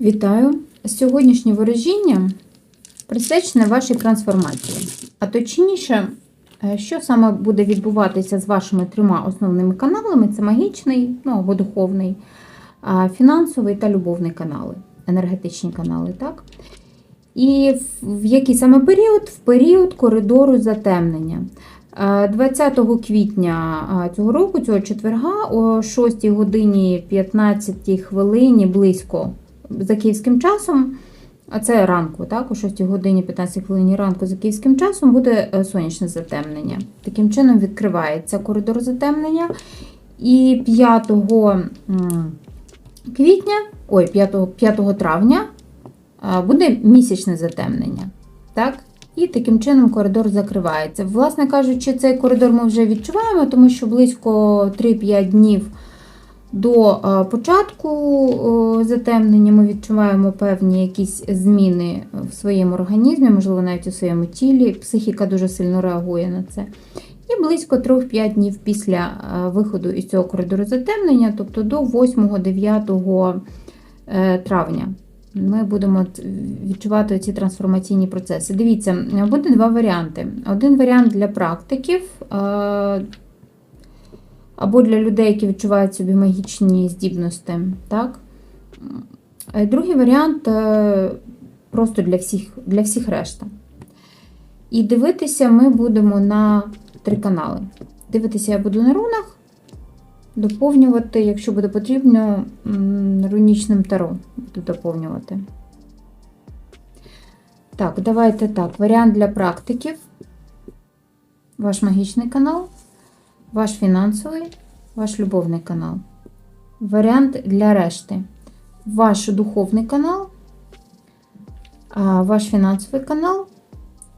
Вітаю! Сьогоднішнє ворожіння присвячене вашій трансформації. А точніше, е, що саме буде відбуватися з вашими трьома основними каналами: це магічний, ну або духовний, фінансовий та любовний канали, енергетичні канали, так? І в- який саме період? В період коридору затемнення. Е, 20 квітня цього року, цього четверга, о 6 годині 15 хвилині близько за київським часом, а це ранку, так, о 6 годині 15 хвилині ранку за київським часом буде е, сонячне затемнення. Таким чином відкривається коридор затемнення. І 5 квітня, ой, 5, 5 травня буде місячне затемнення. Так? І таким чином коридор закривається. Власне кажучи, цей коридор ми вже відчуваємо, тому що близько 3-5 днів до е, початку е, затемнення ми відчуваємо певні якісь зміни в своєму організмі, можливо, навіть у своєму тілі. Психіка дуже сильно реагує на це. І близько 3-5 днів після е, виходу із цього коридору затемнення, тобто до 8-9 е, травня. Ми будемо відчувати ці трансформаційні процеси. Дивіться, буде два варіанти. Один варіант для практиків, е, або для людей, які відчувають собі магічні здібності. Так? Е, Другий варіант е, просто для всіх, для всіх решта. І дивитися ми будемо на три канали. Дивитися я буду на рунах, доповнювати, якщо буде потрібно, рунічним таро буду доповнювати. Так, давайте так. Варіант для практиків. Ваш магічний канал ваш фінансовий, ваш любовний канал. Варіант для решти. Ваш духовний канал, ваш фінансовий канал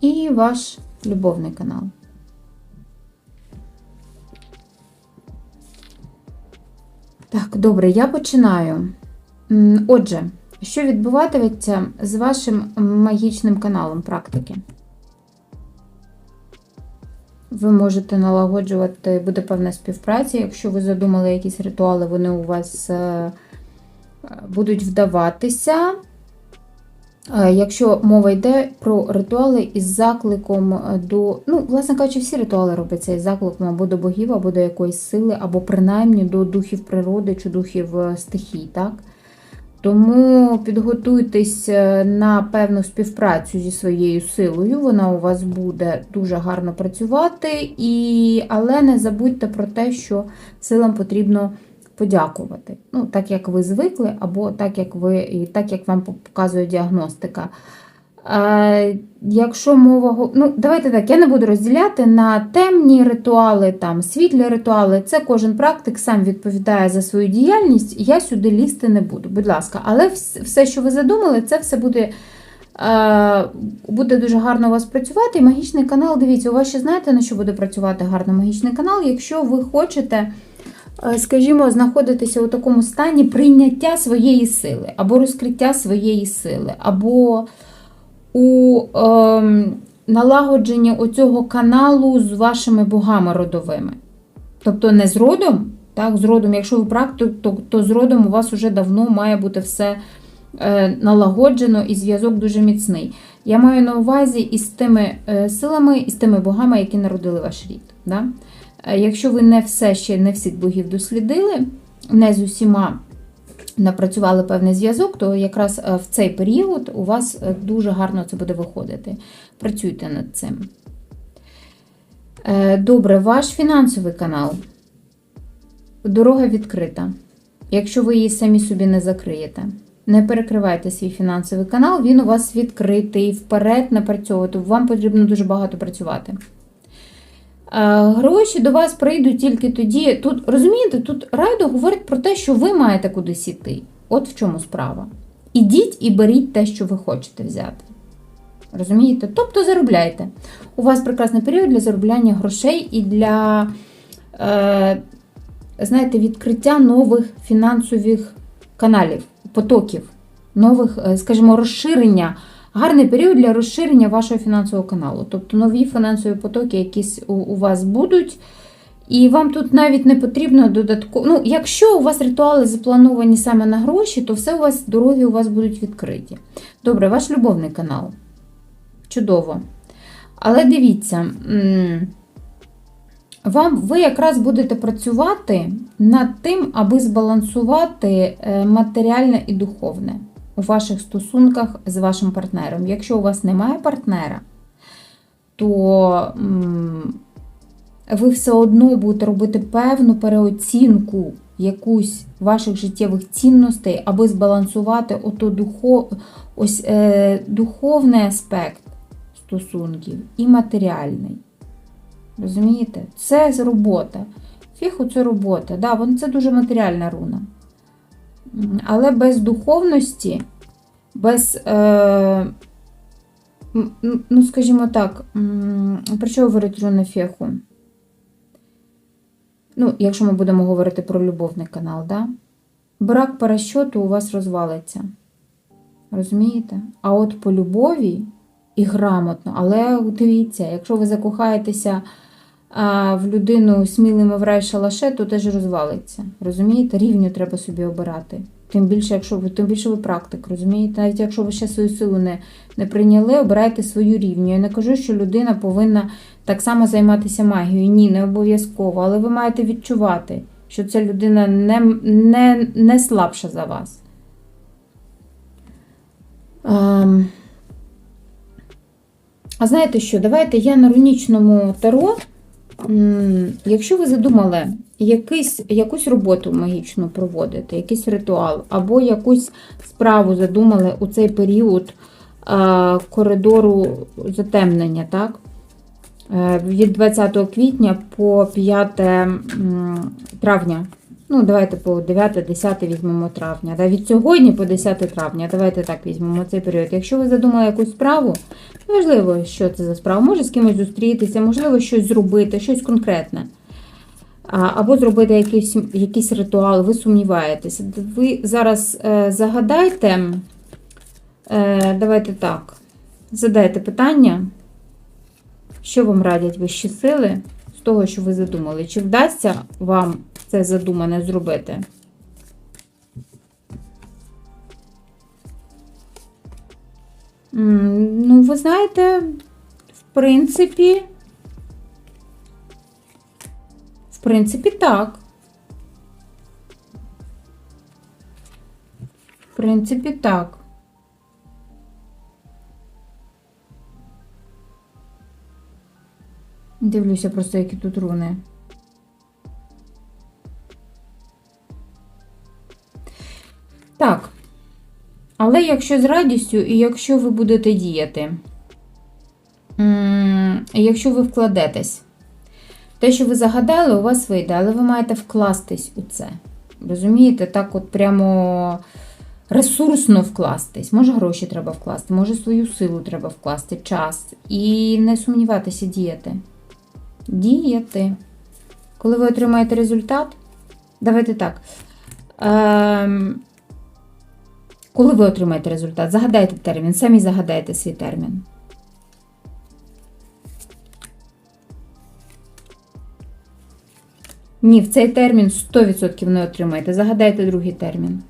і ваш любовний канал. Так, добре, я починаю. Отже, що відбуватиметься з вашим магічним каналом практики? Ви можете налагоджувати, буде певна співпраця. Якщо ви задумали якісь ритуали, вони у вас е, будуть вдаватися. Е, Якщо мова йде про ритуали із закликом до, ну, власне кажучи, всі ритуали робляться із закликом або до богів, або до якоїсь сили, або принаймні до духів природи чи духів е, стихій, так? Тому підготуйтесь на певну співпрацю зі своєю силою. Вона у вас буде дуже гарно працювати, і... але не забудьте про те, що силам потрібно подякувати. Ну, так як ви звикли, або так, як ви, і так, як вам показує діагностика. Якщо мова. Ну, давайте так, я не буду розділяти на темні ритуали, там, світлі ритуали. Це кожен практик сам відповідає за свою діяльність. Я сюди лізти не буду, будь ласка. Але все, що ви задумали, це все буде. Буде дуже гарно у вас працювати. І магічний канал, дивіться, у вас ще знаєте, на що буде працювати гарно магічний канал, якщо ви хочете, е, скажімо, знаходитися у такому стані прийняття своєї сили, або розкриття своєї сили, або у ем, налагодженні оцього каналу з вашими богами родовими. Тобто не з родом, так, з родом, якщо ви практик, то, то з родом у вас вже давно має бути все е, налагоджено і зв'язок дуже міцний. Я маю на увазі із тими е, силами, і з тими богами, які народили ваш рід. Да? Е, Якщо ви не все ще не всіх богів дослідили, не з усіма напрацювали певний зв'язок, то якраз е, в цей період у вас е, дуже гарно це буде виходити. Працюйте над цим. Е, Добре, ваш фінансовий канал. Дорога відкрита. Якщо ви її самі собі не закриєте. Не перекривайте свій фінансовий канал, він у вас відкритий, вперед напрацьовувати. Вам потрібно дуже багато працювати. Е, Гроші до вас прийдуть тільки тоді. Тут розумієте, тут райдо говорить про те, що ви маєте кудись іти. От в чому справа. Ідіть і беріть те, що ви хочете взяти. Розумієте? Тобто заробляйте. У вас прекрасний період для заробляння грошей і для, е, знаєте, відкриття нових фінансових каналів, потоків, нових, е, скажімо, розширення. Гарний період для розширення вашого фінансового каналу. Тобто нові фінансові потоки якісь у, вас будуть, І вам тут навіть не потрібно додатково. Ну, якщо у вас ритуали заплановані саме на гроші, то все у вас дороги у вас будуть відкриті. Добре, ваш любовний канал. Чудово. Але дивіться, вам, ви якраз будете працювати над тим, аби збалансувати е, матеріальне і духовне у ваших стосунках з вашим партнером. Якщо у вас немає партнера, то ви все одно будете робити певну переоцінку якусь ваших життєвих цінностей, аби збалансувати ото духов, ось, е, духовний аспект стосунків і матеріальний. Розумієте? Це робота. Фіху це робота. Да, вон- це дуже матеріальна руна. Але без духовності, без, е, ну, скажімо так, про що говорить руна Феху? Ну, якщо ми будемо говорити про любовний канал, да? брак по у вас розвалиться. Розумієте? А от по любові і грамотно, але дивіться, якщо ви закохаєтеся а, в людину смілими в рай шалаше, то теж розвалиться. Розумієте? Рівню треба собі обирати. Тим більше, якщо ви, тим більше ви практик, розумієте? Навіть якщо ви ще свою силу не, не прийняли, обирайте свою рівню. Я не кажу, що людина повинна так само займатися магією. Ні, не обов'язково. Але ви маєте відчувати, що ця людина не, не, не слабша за вас. Ем, А знаєте що? Давайте я на рунічному таро. Якщо ви задумали якийсь, якусь роботу магічну проводити, якийсь ритуал, або якусь справу задумали у цей період е, коридору затемнення, так? Е, від 20 квітня по 5 травня. Ну, давайте по 9-10 візьмемо травня. Да, від сьогодні по 10 травня. Давайте так візьмемо цей період. Якщо ви задумали якусь справу, неважливо, що це за справа. Може з кимось зустрітися, можливо, щось зробити, щось конкретне. Або зробити якийсь, якийсь ритуал, ви сумніваєтеся. Ви зараз е, загадайте, е, давайте так, задайте питання, що вам радять вищі сили того, що ви задумали. Чи вдасться вам це задумане зробити? Ну, ви знаєте, в принципі, в принципі, так. В принципі, так. Дивлюся просто, які тут руни. Так. Але якщо з радістю і якщо ви будете діяти, м, якщо ви вкладетесь, те, що ви загадали, у вас вийде, але ви маєте вкластись у це. Розумієте, так от прямо ресурсно вкластись. Може, гроші треба вкласти, може свою силу треба вкласти, час. І не сумніватися діяти. Діяти. Коли ви отримаєте результат, давайте так. Ем, коли ви отримаєте результат, загадайте термін, самі загадайте свій термін. Ні, в цей термін 100% не отримаєте. Загадайте другий термін.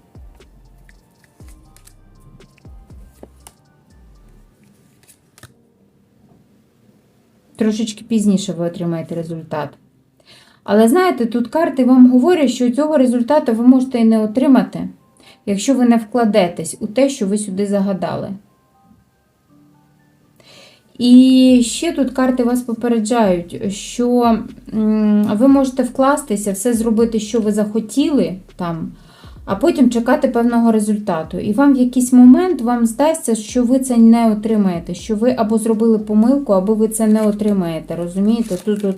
Трошечки пізніше ви отримаєте результат. Але знаєте, тут карти вам говорять, що цього результату ви можете і не отримати, якщо ви не вкладетесь у те, що ви сюди загадали. І ще тут карти вас попереджають, що ви можете вкластися, все зробити, що ви захотіли там, а потім чекати певного результату. І вам в якийсь момент вам здасться, що ви це не отримаєте, що ви або зробили помилку, або ви це не отримаєте. Розумієте? Тут от,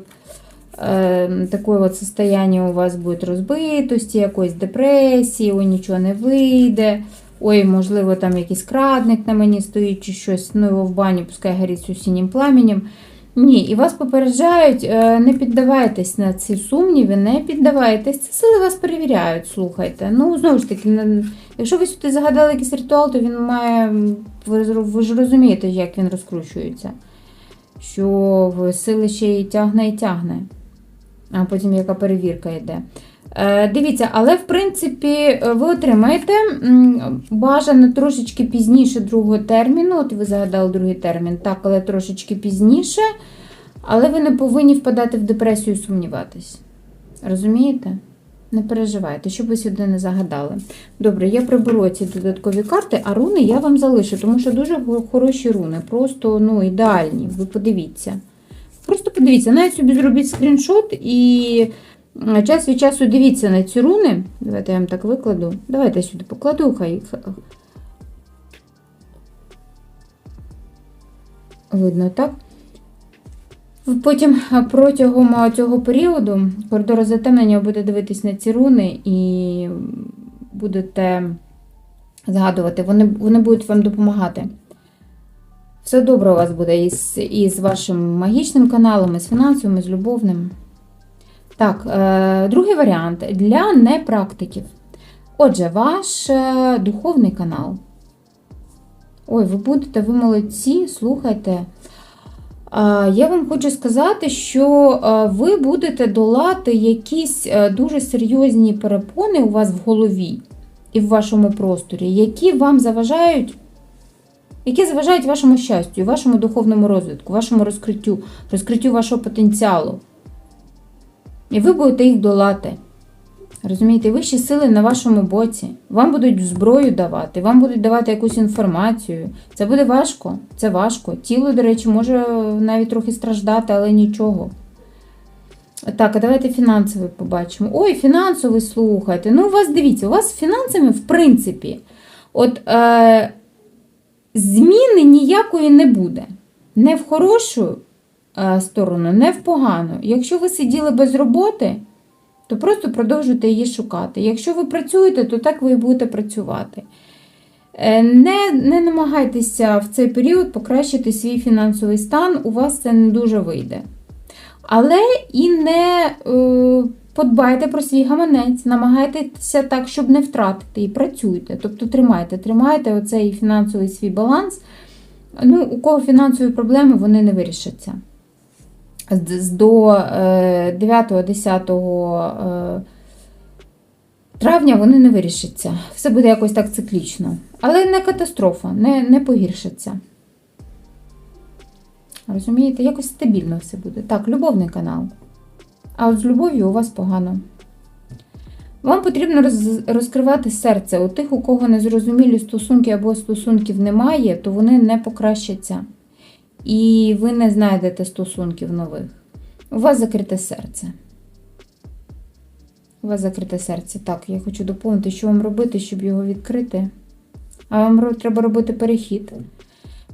е, таке от состояние у вас буде розбитості, якоїсь депресії, ой, нічого не вийде. Ой, можливо, там якийсь крадник на мені стоїть чи щось, ну його в бані пускай горить синім пламенем. Ні, і вас попереджають, е, не піддавайтесь на ці сумніви, не піддавайтесь. Ці сили вас перевіряють, слухайте. Ну, знову ж таки, якщо ви сюди загадали якийсь ритуал, то він має. Ви, ж- розумієте, як він розкручується. Що сили ще й тягне і тягне. а потім яка перевірка йде. Е, Дивіться, але в принципі е, ви отримаєте бажано трошечки пізніше другого терміну. От ви загадали другий термін, так, але трошечки пізніше. Але ви не повинні впадати в депресію і сумніватись. Розумієте? Не переживайте, щоб ви сюди не загадали. Добре, я приберу ці додаткові карти, а руни я вам залишу, тому що дуже хороші руни, просто ну, ідеальні. Ви подивіться. Просто подивіться, навіть собі зробіть скріншот і час від часу дивіться на ці руни. Давайте я вам так викладу. Давайте сюди покладу, хай. Видно, так? Потім протягом цього періоду коридору затемнення ви будете дивитись на ці руни і будете згадувати, вони, вони будуть вам допомагати. Все добре у вас буде із, із вашим магічним каналом, із фінансовим, із любовним. Так, е, другий варіант для непрактиків. Отже, ваш е, духовний канал. Ой, ви будете, ви молодці, слухайте. Я вам хочу сказати, що ви будете долати якісь е, дуже серйозні перепони у вас в голові і в вашому просторі, які вам заважають, які заважають вашому щастю, вашому духовному розвитку, вашому розкриттю, розкриттю вашого потенціалу. І ви будете їх долати. Розумієте, вищі сили на вашому боці. Вам будуть зброю давати, вам будуть давати якусь інформацію. Це буде важко, це важко. Тіло, до речі, може навіть трохи страждати, але нічого. Так, а давайте фінансовий побачимо. Ой, фінансовий, слухайте. Ну, у вас дивіться, у вас з фінансами, в принципі, от е, зміни ніякої не буде. Не в хорошу сторону, не в погану. Якщо ви сиділи без роботи, то просто продовжуйте її шукати. Якщо ви працюєте, то так ви і будете працювати. Е, Не, не намагайтеся в цей період покращити свій фінансовий стан, у вас це не дуже вийде. Але і не е, подбайте про свій гаманець, намагайтеся так, щоб не втратити, і працюйте. Тобто тримайте, тримайте оцей фінансовий свій баланс. Ну, у кого фінансові проблеми, вони не вирішаться до 9-10 травня вони не вирішаться. Все буде якось так циклічно. Але не катастрофа, не, не погіршиться. Розумієте, якось стабільно все буде. Так, любовний канал. А от з любов'ю у вас погано. Вам потрібно роз, розкривати серце. У тих, у кого незрозумілі стосунки або стосунків немає, то вони не покращаться. І ви не знайдете стосунків нових. У вас закрите серце. У вас закрите серце. Так, я хочу доповнити, що вам робити, щоб його відкрити. А вам треба робити перехід.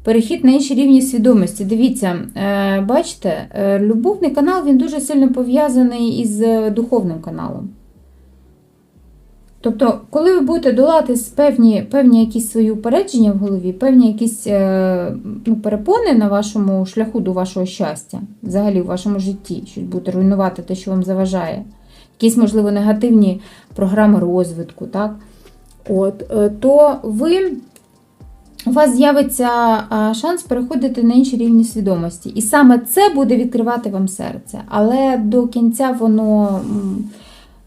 Перехід на інші рівні свідомості. Дивіться, е, бачите, е, любовний канал він дуже сильно пов'язаний із е, духовним каналом. Тобто, коли ви будете долати певні, певні якісь свої упередження в голові, певні якісь е, ну, перепони на вашому шляху до вашого щастя, взагалі в вашому житті, щось будете руйнувати те, що вам заважає, якісь, можливо, негативні програми розвитку, так? От, е, то ви, у вас з'явиться шанс переходити на інші рівні свідомості. І саме це буде відкривати вам серце. Але до кінця воно.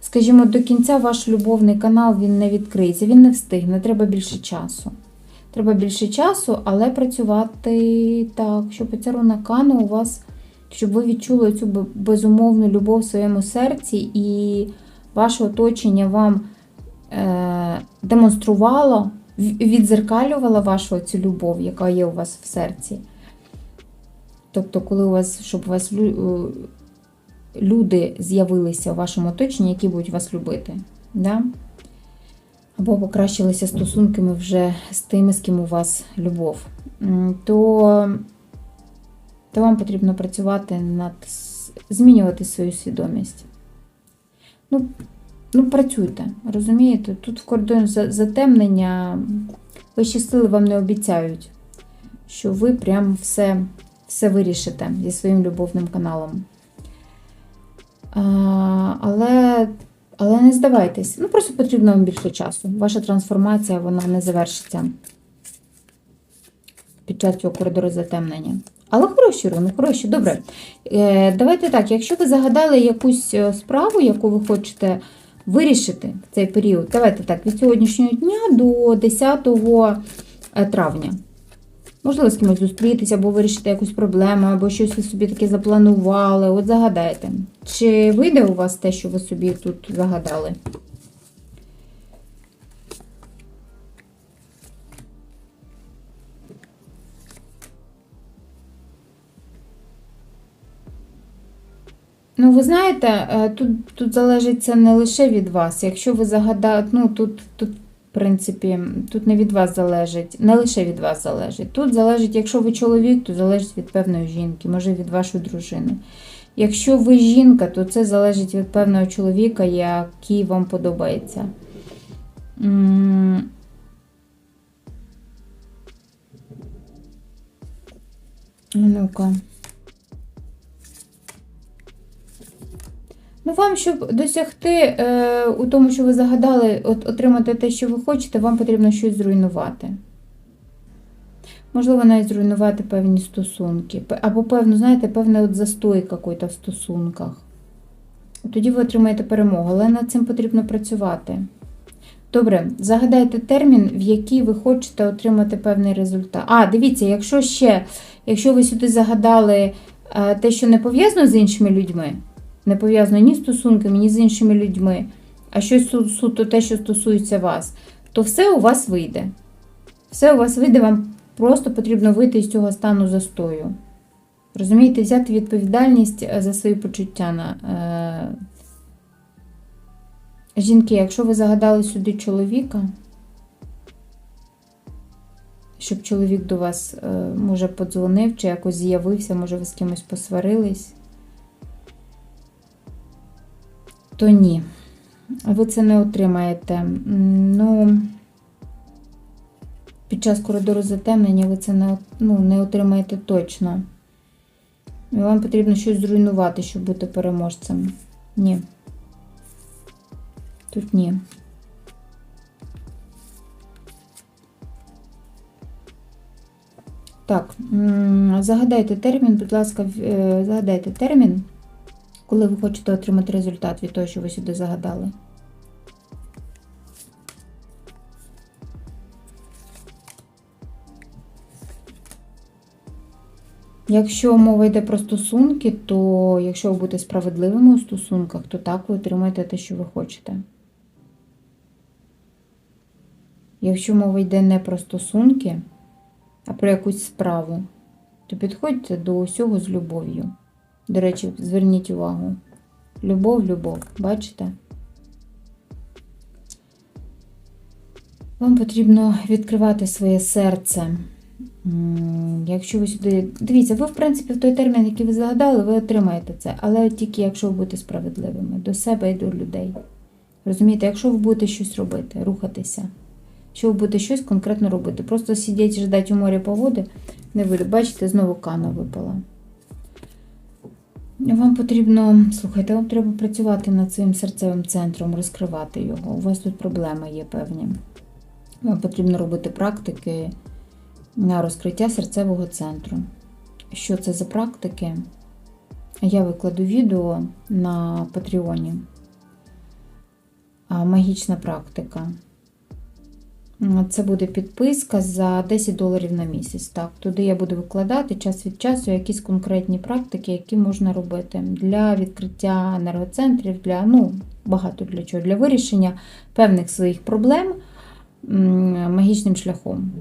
Скажімо, до кінця ваш любовний канал він не відкриється, він не встигне, треба більше часу. Треба більше часу, але працювати так, щоб ця руна кану у вас, щоб ви відчули цю безумовну любов в своєму серці, і ваше оточення вам е, демонструвало, відзеркалювало вашу цю любов, яка є у вас в серці. Тобто, коли у вас, щоб у вас люди з'явилися у вашому оточенні, які будуть вас любити. Да? Або покращилися стосунками вже з тими, з ким у вас любов, то, то вам потрібно працювати над змінювати свою свідомість. Ну, ну працюйте, розумієте? Тут в кордоні затемнення вищі сили вам не обіцяють, що ви прям все, все вирішите зі своїм любовним каналом. Але, але не здавайтесь. Ну, просто потрібно вам більше часу. Ваша трансформація вона не завершиться під час цього коридору затемнення. Але хороші руни, хороші, добре. Е, давайте так, якщо ви загадали якусь е, справу, яку ви хочете вирішити в цей період, давайте так, від сьогоднішнього дня до 10 е, травня. Можливо, з кимось зустрітися, або вирішити якусь проблему, або щось ви собі таке запланували. От загадайте. Чи вийде у вас те, що ви собі тут загадали? Ну, ви знаєте, е, тут, тут залежить це не лише від вас. Якщо ви загадаєте, ну тут, тут, принципі, тут не від вас залежить, не лише від вас залежить. Тут залежить, якщо ви чоловік, то залежить від певної жінки, може від вашої дружини. Якщо ви жінка, то це залежить від певного чоловіка, який вам подобається. Ну-ка. Ну, вам, щоб досягти е, у тому, що ви загадали, от, отримати те, що ви хочете, вам потрібно щось зруйнувати. Можливо, навіть зруйнувати певні стосунки. Або, певно, знаєте, певний от застой какой-то в стосунках. Тоді ви отримаєте перемогу, але над цим потрібно працювати. Добре, загадайте термін, в який ви хочете отримати певний результат. А, дивіться, якщо ще, якщо ви сюди загадали е, те, що не пов'язано з іншими людьми, не пов'язано ні стосунками, ні з іншими людьми, а щось суто те, що стосується вас, то все у вас вийде. Все у вас вийде, вам просто потрібно вийти з цього стану застою. Розумієте, взяти відповідальність е, за свої почуття на. Е... Жінки, якщо ви загадали сюди чоловіка, щоб чоловік до вас, е, може, подзвонив чи якось з'явився, може, ви з кимось посварились, то ні. Ви це не отримаєте. Ну, під час коридору затемнення ви це не, ну, не отримаєте точно. І вам потрібно щось зруйнувати, щоб бути переможцем. Ні. Тут ні. Так, загадайте термін, будь ласка, е, загадайте термін, коли ви хочете отримати результат від того, що ви сюди загадали. Якщо мова йде про стосунки, то якщо ви будете справедливими у стосунках, то так ви отримаєте те, що ви хочете. Якщо мова йде не про стосунки, а про якусь справу, то підходьте до усього з любов'ю. До речі, зверніть увагу. Любов, любов, бачите? Вам потрібно відкривати своє серце. Якщо ви сюди. Дивіться, ви, в принципі, в той термін, який ви загадали, ви отримаєте це. Але тільки якщо ви будете справедливими до себе і до людей. Розумієте, якщо ви будете щось робити, рухатися, якщо ви будете щось конкретно робити, просто сидіти ждати у морі погоди, не вийде. Бачите, знову кана випала. Вам потрібно, слухайте, вам треба працювати над своїм серцевим центром, розкривати його. У вас тут проблеми є певні. Вам потрібно робити практики на розкриття серцевого центру. Що це за практики? Я викладу відео на Патреоні. Магічна практика. Це буде підписка за 10 доларів на місяць. Так, туди я буду викладати час від часу якісь конкретні практики, які можна робити для відкриття енергоцентрів, для ну, багато для чого, для вирішення певних своїх проблем магічним шляхом.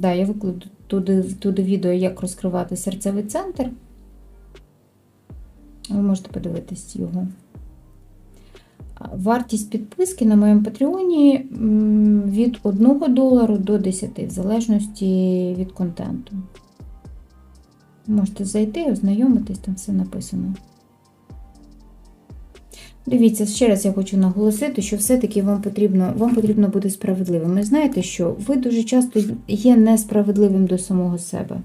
Да, я викладу туди, туди відео, як розкривати серцевий центр. Ви можете подивитись його. Вартість підписки на моєму Патреоні від 1 долару до 10, в залежності від контенту. Можете зайти, ознайомитись, там все написано. Дивіться, ще раз я хочу наголосити, що все-таки вам потрібно, вам потрібно бути справедливим. Ви знаєте, що ви дуже часто є несправедливим до самого себе.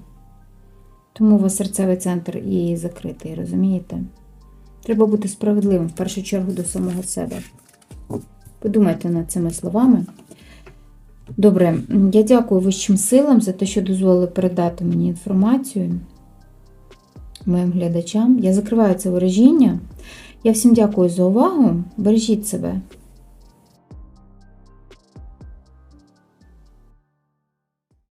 Тому у вас серцевий центр і закритий, розумієте? Треба бути справедливим в першу чергу до самого себе. Подумайте над цими словами. Добре, я дякую вищим силам за те, що дозволили передати мені інформацію моїм глядачам. Я закриваю це ворожіння. Я всім дякую за увагу. Бережіть себе.